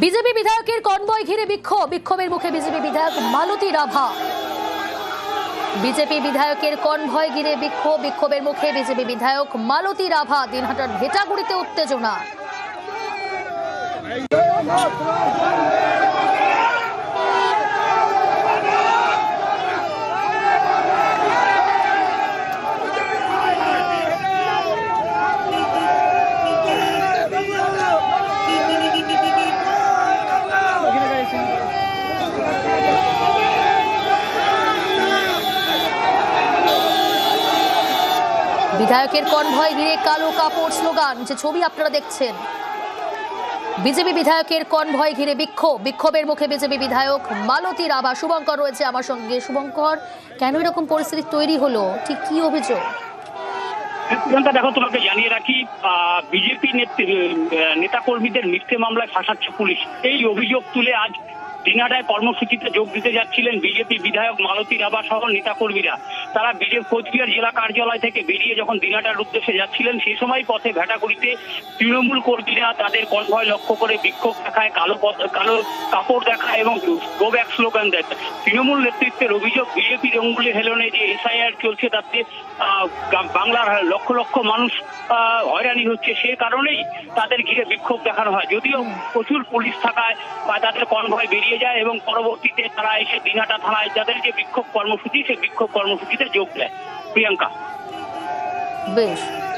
BJP বিধায়কের কনবয় ঘিরে বিক্ষোভ। বিক্ষোভের মুখে বিজেপি বিধায়ক মালতী রাভা। বিজেপি বিধায়কের কনভয় ঘিরে বিক্ষোভ। বিক্ষোভের মুখে বিজেপি বিধায়ক মালতী রাভা দিনহাটার ভেটাগুড়িতে উত্তেজনা। বিধায়কের কনভয় ঘিরে কালো কাপড় স্লোগান, যে ছবি আপনারা দেখছেন। বিজেপি বিধায়কের কনভয় ঘিরে বিক্ষোভ, বিক্ষোভের মুখে বিজেপি বিধায়ক মালতী রাভা। শুভঙ্কর রয়েছে আমার সঙ্গে। শুভঙ্কর, কেন এরকম পরিস্থিতি তৈরি হলো? ঠিক কি অভিযোগ? দেখো, তোমাকে জানিয়ে রাখি বিজেপি নেতা কর্মীদের মিথ্যে মামলায় ফাঁসাচ্ছে পুলিশ। এই অভিযোগ তুলে আজ দিনাটায় কর্মসূচিতে যোগ দিতে যাচ্ছিলেন বিজেপি বিধায়ক মালতী রাভা সহ নেতা কর্মীরা তারা বিজেপি কোচবিহার জেলা কার্যালয় থেকে বেরিয়ে যখন দিনাটার উদ্দেশ্যে যাচ্ছিলেন সেই সময় পথে ভেটাগুড়িতে তৃণমূল কর্মীরা তাদের কনভয় লক্ষ্য করে বিক্ষোভ দেখায়, কালো কালো কাপড় দেখায় এবং গো ব্যাক স্লোগান দেয়। তৃণমূল নেতৃত্বের অভিযোগ বিজেপির অঙ্গুলি হেলনে যে এসআইআর চলছে তাতে বাংলার লক্ষ লক্ষ মানুষ হয়রানি হচ্ছে। সে কারণেই তাদের ঘিরে বিক্ষোভ দেখানো হয়। যদিও প্রচুর পুলিশ থাকায় বা তাদের কনভয় বেরিয়ে যায় এবং পরবর্তীতে তারা এসে দিনাটা থানায় যাদের যে বিক্ষোভ কর্মসূচি, সেই বিক্ষোভ কর্মসূচিতে যোগ দেয়। প্রিয়াঙ্কা। বেশ।